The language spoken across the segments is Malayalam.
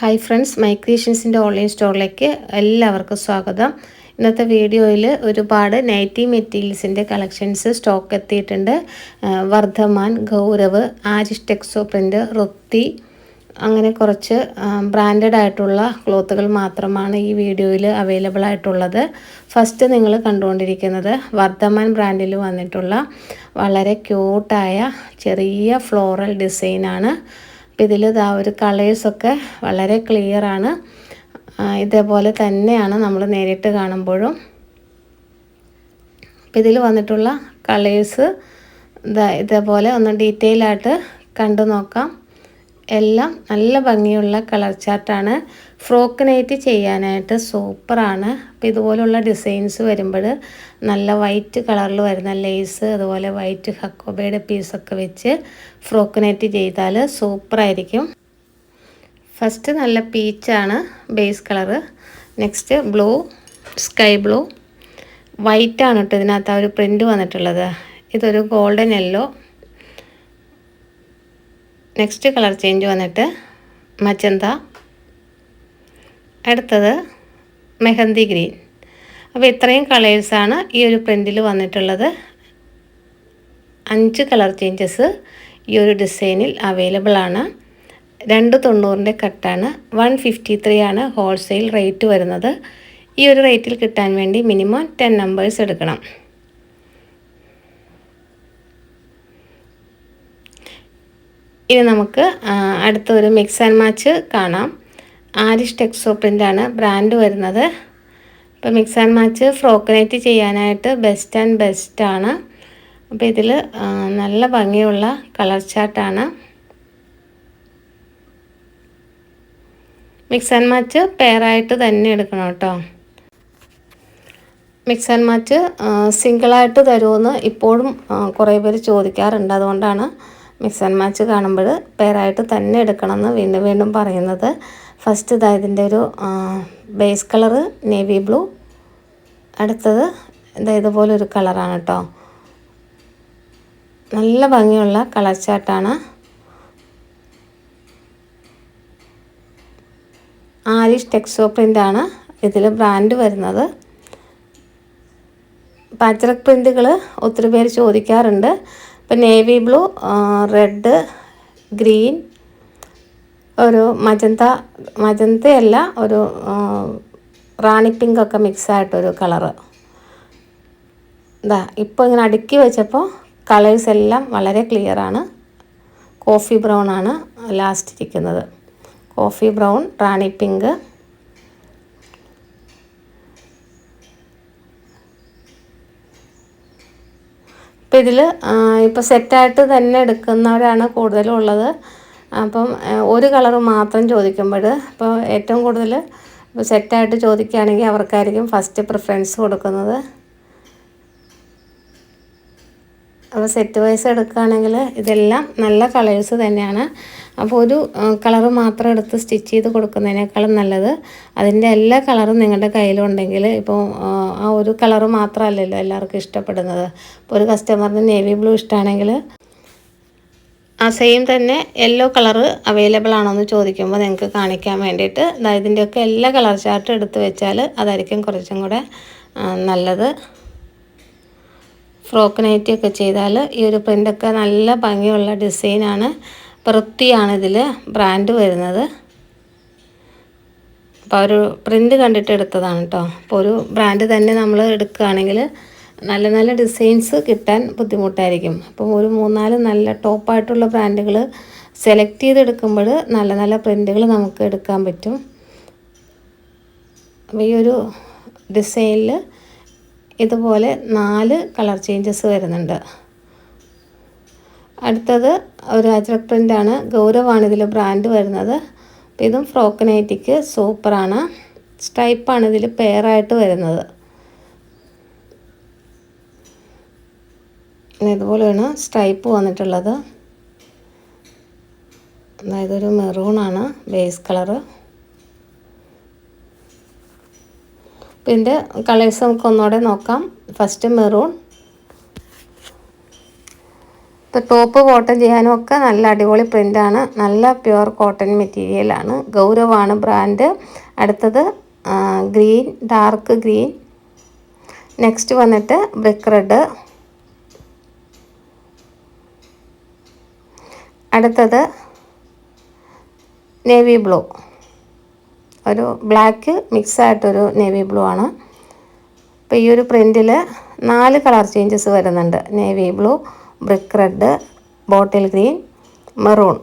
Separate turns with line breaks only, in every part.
ഹായ് ഫ്രണ്ട്സ് മൈ ഓൺലൈൻ സ്റ്റോറിലേക്ക് എല്ലാവർക്കും സ്വാഗതം. ഇന്നത്തെ വീഡിയോയിൽ ഒരുപാട് നൈറ്റി മെറ്റീരിയൽസിന്റെ കളക്ഷൻസ് സ്റ്റോക്ക് എത്തിയിട്ടുണ്ട്. വർദ്ധമാൻ ഗൗരവ് ആരിഷ് ടെക്സോ പ്രിന്റ് റുത്തി അങ്ങനെ കുറച്ച് ബ്രാൻഡഡ് ആയിട്ടുള്ള ക്ലോത്തുകൾ മാത്രമാണ് ഈ വീഡിയോയിൽ അവൈലബിൾ ആയിട്ടുള്ളത്. ഫസ്റ്റ് നിങ്ങൾ കണ്ടുകൊണ്ടിരിക്കുന്നത് വർദ്ധമാൻ ബ്രാൻഡിൽ വന്നിട്ടുള്ള വളരെ ക്യൂട്ടായ ചെറിയ ഫ്ലോറൽ ഡിസൈനാണ് അപ്പോൾ ഇതിൽ ഇതാ ഒരു കളേഴ്സൊക്കെ വളരെ ക്ലിയർ ആണ് ഇതേപോലെ തന്നെയാണ് നമ്മൾ നേരിട്ട് കാണുമ്പോഴും. അപ്പോൾ ഇതിൽ വന്നിട്ടുള്ള കളേഴ്സ് ഇതാ ഇതേപോലെ ഒന്ന് ഡീറ്റെയിൽ ആയിട്ട് കണ്ടു നോക്കാം. എല്ലാം നല്ല ഭംഗിയുള്ള കളർ ചാർട്ടാണ്. ഫ്രോക്ക് നൈറ്റ് ചെയ്യാനായിട്ട് സൂപ്പറാണ്. അപ്പോൾ ഇതുപോലുള്ള ഡിസൈൻസ് വരുമ്പോൾ നല്ല വൈറ്റ് കളറിൽ വരുന്ന ലേസ് അതുപോലെ വൈറ്റ് ഹക്കോബയുടെ പീസൊക്കെ വെച്ച് ഫ്രോക്ക് നൈറ്റ് ചെയ്താൽ സൂപ്പറായിരിക്കും. ഫസ്റ്റ് നല്ല പീച്ചാണ് base colour. Next blue sky blue വൈറ്റാണ് കേട്ടോ ഇതിനകത്ത് ആ ഒരു പ്രിന്റ് വന്നിട്ടുള്ളത്. ഇതൊരു golden yellow next colour change വന്നിട്ട് മജന്ത. അടുത്തത് മെഹന്തി ഗ്രീൻ. അപ്പോൾ ഇത്രയും കളേഴ്സാണ് ഈ ഒരു പ്രിന്റിൽ വന്നിട്ടുള്ളത്. അഞ്ച് കളർ ചേഞ്ചസ് ഈ ഒരു ഡിസൈനിൽ അവൈലബിൾ ആണ്. രണ്ട് തൊണ്ണൂറിന്റെ കട്ടാണ് വൺ ഫിഫ്റ്റി ത്രീ ആണ് ഹോൾസെയിൽ റേറ്റ് വരുന്നത്. ഈ ഒരു റേറ്റിൽ കിട്ടാൻ വേണ്ടി മിനിമം ടെൻ നമ്പേഴ്സ് എടുക്കണം. ഇനി നമുക്ക് അടുത്ത ഒരു മിക്സ് ആൻഡ് മാച്ച് കാണാം. ആരിഷ് ടെക്സോ പ്രിന്റാണ് ബ്രാൻഡ് വരുന്നത്. അപ്പോൾ മിക്സ് ആൻഡ് മാച്ച് ഫ്രോക്കനൈറ്റ് ചെയ്യാനായിട്ട് ബെസ്റ്റ് ആൻഡ് ബെസ്റ്റ് ആണ്. അപ്പോൾ ഇതിൽ നല്ല ഭംഗിയുള്ള കളർ ചാർട്ടാണ് മിക്സ് ആൻഡ് മാച്ച് പെയറായിട്ട് തന്നെ എടുക്കണം കേട്ടോ. മിക്സ് ആൻഡ് മാച്ച് സിംഗിളായിട്ട് തരുമെന്ന് ഇപ്പോഴും കുറേ പേര് ചോദിക്കാറുണ്ട്. അതുകൊണ്ടാണ് മിക്സ് ആൻഡ് മാച്ച് കാണുമ്പോൾ പേരായിട്ട് തന്നെ എടുക്കണം എന്ന് വീണ്ടും വീണ്ടും പറയുന്നത്. ഫസ്റ്റ് ഇതാ ഇതിന്റെ ഒരു ബേസ് കളറ് നേവി ബ്ലൂ അടുത്തത് ഇതാ ഇതുപോലെ ഒരു കളറാണ് കേട്ടോ. നല്ല ഭംഗിയുള്ള കളർ ചാട്ടാണ് ആരിഷ് ടെക്സോ പ്രിന്റാണ് ഇതിൽ ബ്രാൻഡ് വരുന്നത്. പാച്ചറക് പ്രിന്റുകൾ ഒത്തിരി പേര് ചോദിക്കാറുണ്ട്. ഇപ്പം നേവി ബ്ലൂ റെഡ് ഗ്രീൻ ഒരു മജന്ത മജന്തയല്ല ഒരു റാണി പിങ്ക് ഒക്കെ മിക്സ് ആയിട്ടൊരു കളറ്. ഇതാ ഇപ്പോൾ ഇങ്ങനെ അടുക്കി വെച്ചപ്പോൾ കളേഴ്സ് എല്ലാം വളരെ ക്ലിയർ ആണ് കോഫി ബ്രൗൺ ആണ് ലാസ്റ്റ് ഇരിക്കുന്നത്. കോഫി ബ്രൗൺ റാണി പിങ്ക് ഇതിൽ ഇപ്പോൾ സെറ്റായിട്ട് തന്നെ എടുക്കുന്നവരാണ് കൂടുതലും ഉള്ളത് അപ്പം ഒരു കളർ മാത്രം ചോദിക്കുമ്പോൾ ഇപ്പോൾ ഏറ്റവും കൂടുതൽ ഇപ്പോൾ സെറ്റായിട്ട് ചോദിക്കുകയാണെങ്കിൽ അവർക്കായിരിക്കും ഫസ്റ്റ് പ്രിഫറൻസ് കൊടുക്കുന്നത്. അപ്പോൾ സെറ്റ് വൈസ് എടുക്കുകയാണെങ്കിൽ ഇതെല്ലാം നല്ല കളേഴ്സ് തന്നെയാണ്. അപ്പോൾ ഒരു കളർ മാത്രം എടുത്ത് സ്റ്റിച്ച് ചെയ്ത് കൊടുക്കുന്നതിനേക്കാളും നല്ലത് അതിന്റെ എല്ലാ കളറും നിങ്ങളുടെ കയ്യിലുണ്ടെങ്കിൽ ഇപ്പോൾ ആ ഒരു കളറ് മാത്രമല്ലല്ലോ എല്ലാവർക്കും ഇഷ്ടപ്പെടുന്നത്. ഇപ്പോൾ ഒരു കസ്റ്റമറിന് നേവി ബ്ലൂ ഇഷ്ടമാണെങ്കിൽ ആ സെയിം തന്നെ യെല്ലോ കളറ് അവൈലബിൾ ആണോ എന്ന് ചോദിക്കുമ്പോൾ നിങ്ങൾക്ക് കാണിക്കാൻ വേണ്ടിയിട്ട്. ഇതിന്റെയൊക്കെ എല്ലാ കളർ ചാർട്ടും എടുത്ത് വെച്ചാൽ അതായിരിക്കും കുറച്ചും കൂടെ നല്ലത്. ഫ്രോക്ക് നൈറ്റി ഒക്കെ ചെയ്താൽ ഈ ഒരു പ്രിന്റൊക്കെ നല്ല ഭംഗിയുള്ള ഡിസൈനാണ് വൃത്തിയാണ് ഇതിൽ ബ്രാൻഡ് വരുന്നത് അപ്പോൾ ഒരു പ്രിന്റ് കണ്ടിട്ട് എടുത്തതാണ് കേട്ടോ അപ്പോൾ ഒരു ബ്രാൻഡ് തന്നെ നമ്മൾ എടുക്കുകയാണെങ്കിൽ നല്ല നല്ല ഡിസൈൻസ് കിട്ടാൻ ബുദ്ധിമുട്ടായിരിക്കും. അപ്പോൾ ഒരു മൂന്നാൽ നല്ല ടോപ്പായിട്ടുള്ള ബ്രാൻഡുകൾ സെലക്ട് ചെയ്തെടുക്കുമ്പോൾ നല്ല നല്ല പ്രിന്റുകൾ നമുക്ക് എടുക്കാൻ പറ്റും. അപ്പോൾ ഈ ഒരു ഡിസൈനിൽ ഇതുപോലെ നാല് കളർ ചേഞ്ചസ് വരുന്നുണ്ട്. അടുത്തത് ഒരു അജ്രക് പ്രിന്റാണ് ഗൗരവാണ് ഇതിൽ ബ്രാൻഡ് വരുന്നത്. അപ്പോൾ ഇതും ഫ്രോക്കനൈറ്റിക്ക് സൂപ്പറാണ് സ്ട്രൈപ്പാണ് ഇതിൽ പെയറായിട്ട് വരുന്നത്. ഇതുപോലെയാണ് സ്ട്രൈപ്പ് വന്നിട്ടുള്ളത്. അതായത് ഒരു മെറൂണാണ് ബേസ് കളറ് ഇതിന്റെ കളേഴ്സ് നമുക്ക് ഒന്നുകൂടെ നോക്കാം. ഫസ്റ്റ് മെറൂൺ ഇപ്പോൾ ടോപ്പ് കോട്ടൺ ചെയ്യാനും ഒക്കെ നല്ല അടിപൊളി പ്രിന്റാണ് നല്ല പ്യുവർ കോട്ടൺ മെറ്റീരിയലാണ് ഗൗരവാണ് ബ്രാൻഡ് അടുത്തത് ഗ്രീൻ ഡാർക്ക് ഗ്രീൻ നെക്സ്റ്റ് വന്നിട്ട് ബ്രിക്ക് റെഡ് അടുത്തത് നേവി ബ്ലൂ ഒരു ബ്ലാക്ക് മിക്സ് ആയിട്ടൊരു നേവി ബ്ലൂ ആണ്. അപ്പോൾ ഈ ഒരു പ്രിന്റിൽ നാല് കളർ ചേഞ്ചസ് വരുന്നുണ്ട്. Navy blue brick red bottle green maroon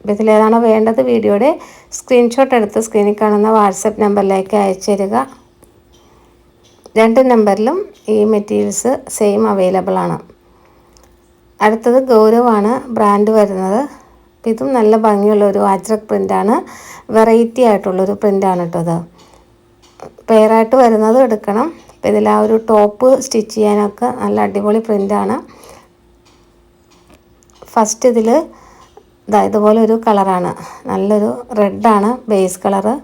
അപ്പോൾ ഇതിലേതാണോ വേണ്ടത് വീഡിയോയുടെ സ്ക്രീൻഷോട്ട് എടുത്ത് സ്ക്രീനിൽ കാണുന്ന വാട്സപ്പ് നമ്പറിലേക്ക് അയച്ചു തരിക രണ്ട് നമ്പറിലും ഈ മെറ്റീരിയൽസ് സെയിം അവൈലബിൾ ആണ്. അടുത്തത് ഗൗരവാണ് ബ്രാൻഡ് വരുന്നത്. അപ്പം ഇതും നല്ല ഭംഗിയുള്ള ഒരു വാച്ചറക് പ്രിന്റാണ് വെറൈറ്റി ആയിട്ടുള്ളൊരു പ്രിന്റാണ് കേട്ടോ ഇത്. പെയറായിട്ട് വരുന്നത് എടുക്കണം. അപ്പോൾ ഇതിൽ ആ ഒരു ടോപ്പ് സ്റ്റിച്ച് ചെയ്യാനൊക്കെ നല്ല അടിപൊളി പ്രിന്റാണ് ഫസ്റ്റ് ഇതിൽ ഇതാ ഇതുപോലെ ഒരു കളറാണ് നല്ലൊരു റെഡാണ് ബേസ് കളറ്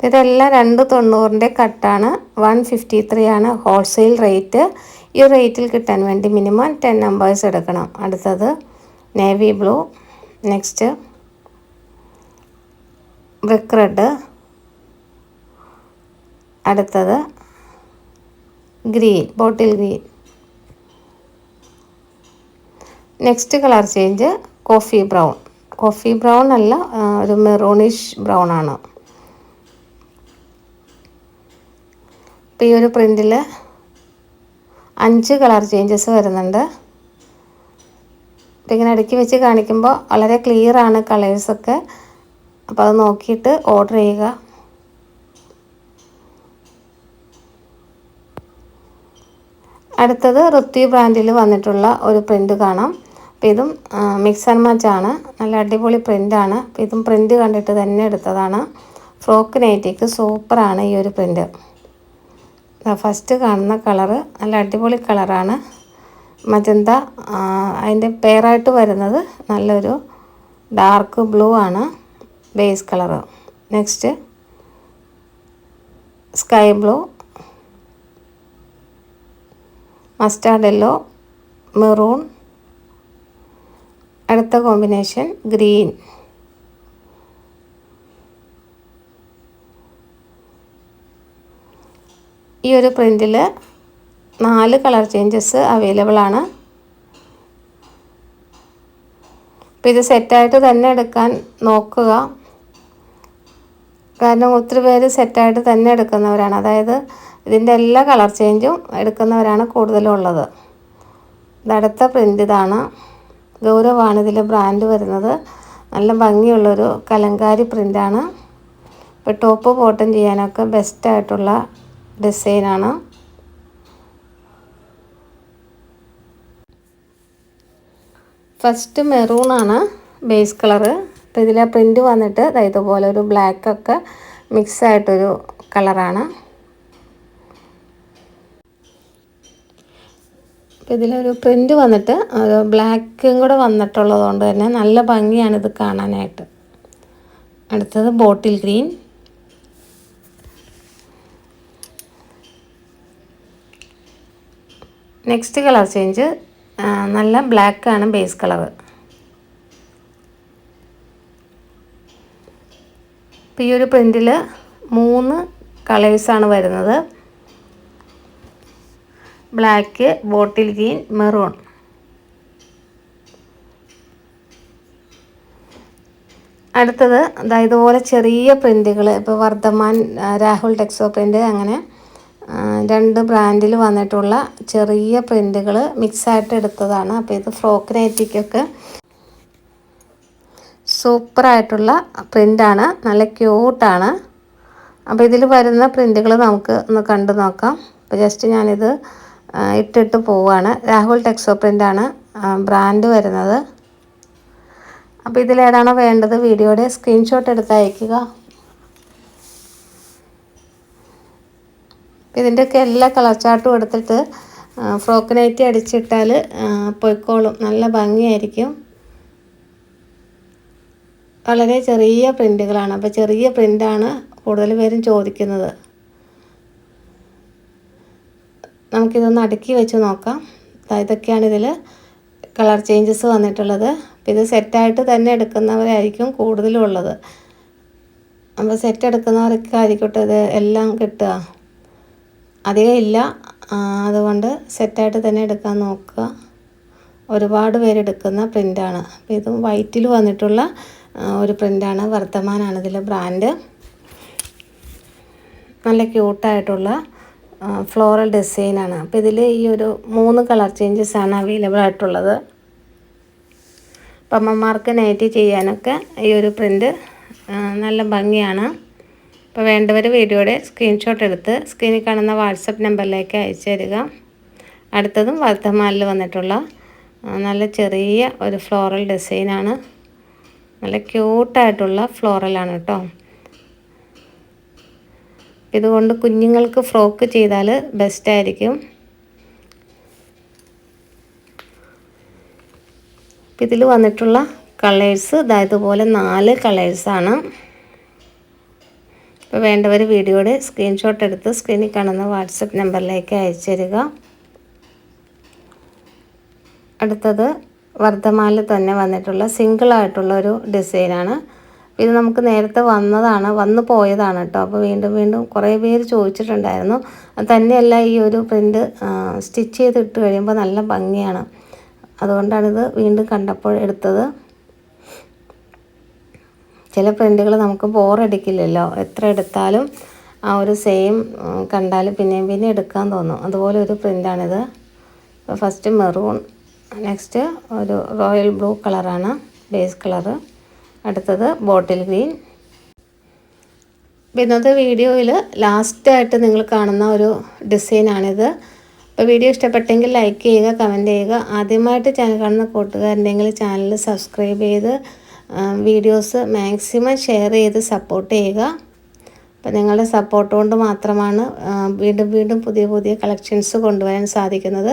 ഇതെല്ലാം രണ്ട് തൊണ്ണൂറിന്റെ കട്ടാണ് വൺ ഫിഫ്റ്റി ത്രീ ആണ് ഹോൾസെയിൽ റേറ്റ് ഈ റേറ്റിൽ കിട്ടാൻ വേണ്ടി മിനിമം ടെൻ നമ്പേഴ്സ് എടുക്കണം. അടുത്തത് navy blue next brick red അടുത്തത് green bottle green next colour change coffee brown coffee brown അല്ല ഒരു മെറൂണിഷ് ബ്രൗൺ ആണ്. അപ്പം ഈ ഒരു പ്രിന്റിൽ അഞ്ച് കളർ ചേഞ്ചസ് വരുന്നുണ്ട്. അപ്പം ഇങ്ങനെ ഇടയ്ക്ക് വെച്ച് കാണിക്കുമ്പോൾ വളരെ ക്ലിയർ ആണ് കളേഴ്സൊക്കെ അപ്പോൾ അത് നോക്കിയിട്ട് ഓർഡർ ചെയ്യുക. അടുത്തത് ഋത്വി ബ്രാൻഡിൽ വന്നിട്ടുള്ള ഒരു പ്രിന്റ് കാണാം. അപ്പോൾ ഇതും മിക്സ് ആൻഡ് മാച്ച് ആണ്. നല്ല അടിപൊളി പ്രിന്റാണ് അപ്പോൾ ഇതും പ്രിന്റ് കണ്ടിട്ട് തന്നെ എടുത്തതാണ്. ഫ്രോക്ക് നൈറ്റിക്ക് സൂപ്പറാണ് ഈ ഒരു പ്രിന്റ് ഫസ്റ്റ് കാണുന്ന കളറ് നല്ല അടിപൊളി കളറാണ് മജന്ത അതിന്റെ പെയറായിട്ട് വരുന്നത് നല്ലൊരു ഡാർക്ക് ബ്ലൂ ആണ് base colour next sky blue mustard yellow maroon അടുത്ത കോമ്പിനേഷൻ ഗ്രീൻ. ഈ ഒരു പ്രിന്റിൽ നാല് കളർ ചേഞ്ചസ് അവൈലബിൾ ആണ്. അപ്പോൾ ഇത് സെറ്റായിട്ട് തന്നെ എടുക്കാൻ നോക്കുക. കാരണം ഒത്തിരി പേര് സെറ്റായിട്ട് തന്നെ എടുക്കുന്നവരാണ്. അതായത് ഇതിന്റെ എല്ലാ കളർ ചേഞ്ചും എടുക്കുന്നവരാണ് കൂടുതലും ഉള്ളത് ഇതടുത്ത പ്രിന്റ് ഇതാണ്. ഗൗരവാണ് ഇതിൽ ബ്രാൻഡ് വരുന്നത്. നല്ല ഭംഗിയുള്ളൊരു കലങ്കാരി പ്രിന്റാണ് ഇപ്പോൾ ടോപ്പ് ബോട്ടം ചെയ്യാനൊക്കെ ബെസ്റ്റായിട്ടുള്ള ഡിസൈനാണ് ഫസ്റ്റ് മെറൂണാണ് ബേസ് കളറ് അപ്പോൾ ഇതിലെ പ്രിന്റ് വന്നിട്ട് ഇതുപോലെ ഒരു ബ്ലാക്കൊക്കെ മിക്സ് ആയിട്ടൊരു കളറാണ് അപ്പോൾ ഇതിലൊരു പ്രിന്റ് വന്നിട്ട് ബ്ലാക്കും കൂടെ വന്നിട്ടുള്ളത് കൊണ്ട് തന്നെ നല്ല ഭംഗിയാണ് ഇത് കാണാനായിട്ട്. അടുത്തത് bottle green next colour change നല്ല ബ്ലാക്കാണ് ബേസ് കളറ് അപ്പോൾ ഈ ഒരു പ്രിന്റിൽ മൂന്ന് കളേഴ്സാണ് വരുന്നത്. Black bottle green maroon. അടുത്തത് അതായത് ഇതുപോലെ ചെറിയ പ്രിന്റുകൾ ഇപ്പോൾ വർദ്ധമാൻ രാഹുൽ ടെക്സോ പ്രിന്റ് അങ്ങനെ രണ്ട് ബ്രാൻഡിൽ വന്നിട്ടുള്ള ചെറിയ പ്രിന്റുകൾ മിക്സായിട്ട് എടുത്തതാണ്. അപ്പോൾ ഇത് ഫ്രോക്ക് സൂപ്പറായിട്ടുള്ള പ്രിന്റാണ് നല്ല ക്യൂട്ടാണ്. അപ്പോൾ ഇതിൽ വരുന്ന പ്രിന്റുകൾ നമുക്ക് ഒന്ന് കണ്ടു നോക്കാം. അപ്പോൾ ജസ്റ്റ് ഞാനിത് ഇട്ടിട്ട് പോവുകയാണ് രാഹുൽ ടെക്സോ പ്രിന്റാണ് ബ്രാൻഡ് വരുന്നത്. അപ്പോൾ ഇതിലേതാണോ വേണ്ടത് വീഡിയോയുടെ സ്ക്രീൻഷോട്ട് എടുത്ത് അയക്കുക. ഇതിന്റെയൊക്കെ എല്ലാ കളർ ചാർട്ടും എടുത്തിട്ട് ഫ്രോക്ക് നൈറ്റി അടിച്ചിട്ടാൽ പൊയ്ക്കോളും. നല്ല ഭംഗിയായിരിക്കും. വളരെ ചെറിയ പ്രിന്റുകളാണ് അപ്പോൾ ചെറിയ പ്രിന്റാണ് കൂടുതൽ പേരും ചോദിക്കുന്നത്. നമുക്കിതൊന്ന് അടുക്കി വെച്ച് നോക്കാം. ഇതൊക്കെയാണ് ഇതിൽ കളർ ചേഞ്ചസ് വന്നിട്ടുള്ളത്. അപ്പോൾ ഇത് സെറ്റായിട്ട് തന്നെ എടുക്കുന്നവരായിരിക്കും കൂടുതലും ഉള്ളത് അപ്പോൾ സെറ്റ് എടുക്കുന്നവരൊക്കെ ആയിരിക്കട്ടെ ഇത് എല്ലാം കിട്ടുക. അധികം ഇല്ല. അതുകൊണ്ട് സെറ്റായിട്ട് തന്നെ എടുക്കാൻ നോക്കുക. ഒരുപാട് പേരെടുക്കുന്ന പ്രിന്റാണ് അപ്പോൾ ഇതും വൈറ്റിൽ വന്നിട്ടുള്ള ഒരു പ്രിന്റാണ് വർത്തമാനാണ് ഇതിൽ ബ്രാൻഡ് നല്ല ക്യൂട്ടായിട്ടുള്ള ഫ്ലോറൽ ഡിസൈനാണ് അപ്പോൾ ഇതിൽ ഈ ഒരു മൂന്ന് കളർ ചേഞ്ചസ് ആണ് അവൈലബിൾ ആയിട്ടുള്ളത്. അപ്പം അമ്മമാർക്ക് നൈറ്റി ചെയ്യാനൊക്കെ ഈ ഒരു പ്രിന്റ് നല്ല ഭംഗിയാണ്. അപ്പോൾ വേണ്ടവർ വീഡിയോയുടെ സ്ക്രീൻഷോട്ട് എടുത്ത് സ്ക്രീനിൽ കാണുന്ന വാട്സപ്പ് നമ്പറിലേക്ക് അയച്ചു തരിക. അടുത്തതും വർത്തമാനിൽ വന്നിട്ടുള്ള നല്ല ചെറിയ ഒരു ഫ്ലോറൽ ഡിസൈനാണ് നല്ല ക്യൂട്ടായിട്ടുള്ള ഫ്ലോറലാണ് കേട്ടോ. ഇതുകൊണ്ട് കുഞ്ഞുങ്ങൾക്ക് ഫ്രോക്ക് ചെയ്താൽ ബെസ്റ്റായിരിക്കും. ഇതിൽ വന്നിട്ടുള്ള കളേഴ്സ് ഇതാ ഇതുപോലെ നാല് കളേഴ്സാണ്. ഇപ്പോൾ വേണ്ടവർ വീഡിയോയുടെ സ്ക്രീൻഷോട്ട് എടുത്ത് സ്ക്രീനിൽ കാണുന്ന വാട്സപ്പ് നമ്പറിലേക്ക് അയച്ചു തരിക. അടുത്തത് വർദ്ധമാനിൽ തന്നെ വന്നിട്ടുള്ള സിംഗിൾ ആയിട്ടുള്ള ഒരു ഡിസൈനാണ് ഇത് നമുക്ക് നേരത്തെ വന്നതാണ് വന്നു പോയതാണ് കേട്ടോ അപ്പോൾ വീണ്ടും വീണ്ടും കുറേ പേര് ചോദിച്ചിട്ടുണ്ടായിരുന്നു. തന്നെയല്ല ഈ ഒരു പ്രിന്റ് സ്റ്റിച്ച് ചെയ്തിട്ട് കഴിയുമ്പോൾ നല്ല ഭംഗിയാണ്. അതുകൊണ്ടാണിത് വീണ്ടും കണ്ടപ്പോൾ എടുത്തത്. ചില പ്രിന്റുകൾ നമുക്ക് ബോറടിക്കില്ലല്ലോ എത്ര എടുത്താലും ആ ഒരു സെയിം കണ്ടാൽ പിന്നെയും പിന്നെ എടുക്കാൻ തോന്നും. അതുപോലെ ഒരു പ്രിന്റാണിത് ഫസ്റ്റ് മെറൂൺ നെക്സ്റ്റ് ഒരു റോയൽ ബ്ലൂ കളറാണ് ബേസ് കളറ് അടുത്തത് ബോട്ടിൽ ഗ്രീൻ അപ്പോൾ ഇന്നത്തെ വീഡിയോയിൽ ലാസ്റ്റായിട്ട് നിങ്ങൾ കാണുന്ന ഒരു ഡിസൈനാണിത് അപ്പോൾ വീഡിയോ ഇഷ്ടപ്പെട്ടെങ്കിൽ ലൈക്ക് ചെയ്യുക കമന്റ് ചെയ്യുക. ആദ്യമായിട്ട് ചാനൽ കാണുന്ന കൂട്ടുകാരുണ്ടെങ്കിൽ ചാനൽ സബ്സ്ക്രൈബ് ചെയ്ത് വീഡിയോസ് മാക്സിമം ഷെയർ ചെയ്ത് സപ്പോർട്ട് ചെയ്യുക. അപ്പോൾ നിങ്ങളുടെ സപ്പോർട്ട് കൊണ്ട് മാത്രമാണ് വീണ്ടും വീണ്ടും പുതിയ പുതിയ കളക്ഷൻസ് കൊണ്ടുവരാൻ സാധിക്കുന്നത്.